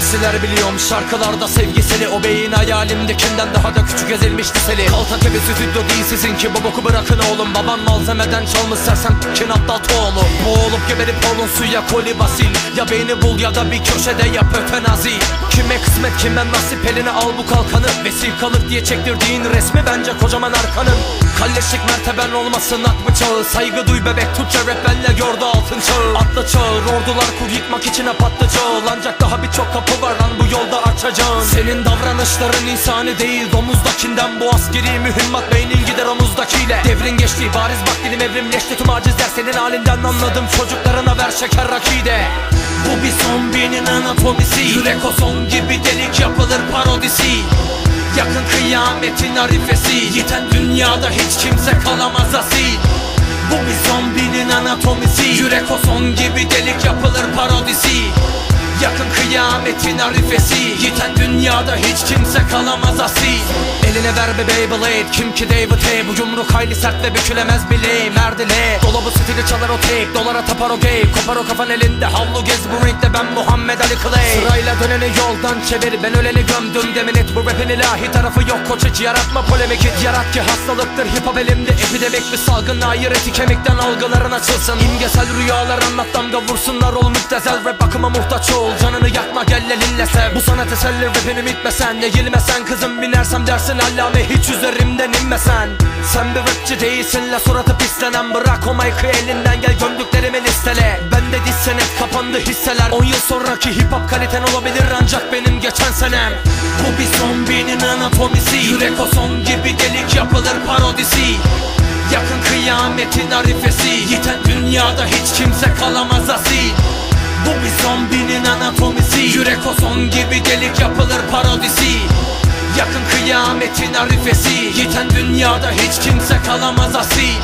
MC'ler biliyorum şarkılarda sevgiseli O beyin hayalimdekinden daha da küçük ezilmiş liseli Kalta tepesi stüdyo değil sizinki bu boku bırakın oğlum. Baban malzemeden çalmış sersem kin atlat oğlum Boğulup geberip olun suya koli basil Ya beyni bul ya da bir köşede yap ötenazi Kime kısmet kime nasip eline al bu kalkanı. Vesikalık diye çektirdiğin resmi bence kocaman arkanın. Kalleşlik merteben olmasın ak bıçağı. Saygı duy bebek Türkçe rap benle gördü altın çağı. Atla çağır ordular kur yıkmak içine patlıcağı Ancak daha birçok kapı var lan bu yolda açacağın Senin davranışların insani değil Domuzdakinden bu askeri mühimmat Beynin gider omuzdakiyle. Devrin geçti bariz bak dilim evrimleşti Tüm acizler senin halinden anladım. Çocuklarına ver şeker rakide. Bu bir zombinin anatomisi. Yürek o son gibi delik yapılır parodisi. Yakın kıyametin arifesi. Yiten dünyada hiç kimse kalamaz asil. Bu bir zombinin anatomisi. Yürek o son gibi delik yapılır parodisi Yakın kıyametin arifesi. Yiten dünyada hiç kimse kalamaz asil Eline ver be Beyblade. Kim ki David Hey Bu yumruk hayli sert ve bükülemez bileğim Merdile Dolabı stili çalar o tek Dolara tapar o gay. Kopar o kafan elinde. Havlu gez bu renkte ben Muhammed Ali Clay. Sırayla döneni yoldan çevir. Ben öleni gömdüm demin et. Bu rapin ilahi tarafı yok. Koç hiç yaratma polemik et. Yarat ki hastalıktır. Hip hop elimde Epidemik bir salgın. Ayır eti kemikten algıların açılsın. İmgesel rüyalar anlat damga vursunlar ol müptezel. Rap bakıma muhtaç ol Canını yakma gel elinle sev. Bu sana teselli rapini bitmesen Eğilmesen kızım binersem dersin allame Hiç üzerimden inmesen. Sen bir rapçi değilsin la suratı pislenen Bırak o mic'ı elinden gel gömdüklerimi listele. Bende diz senet kapandı hisseler. 10 yıl sonraki hip hop kaliten olabilir ancak benim geçen senem. Bu bir zombinin anatomisi. Yürek o son gibi delik yapılır parodisi. Yakın kıyametin arifesi. Yiten dünyada hiç kimse kalamaz asil anatomisi Yürek o son gibi delik yapılır parodisi. Yakın kıyametin arifesi. Yiten dünyada hiç kimse kalamaz asil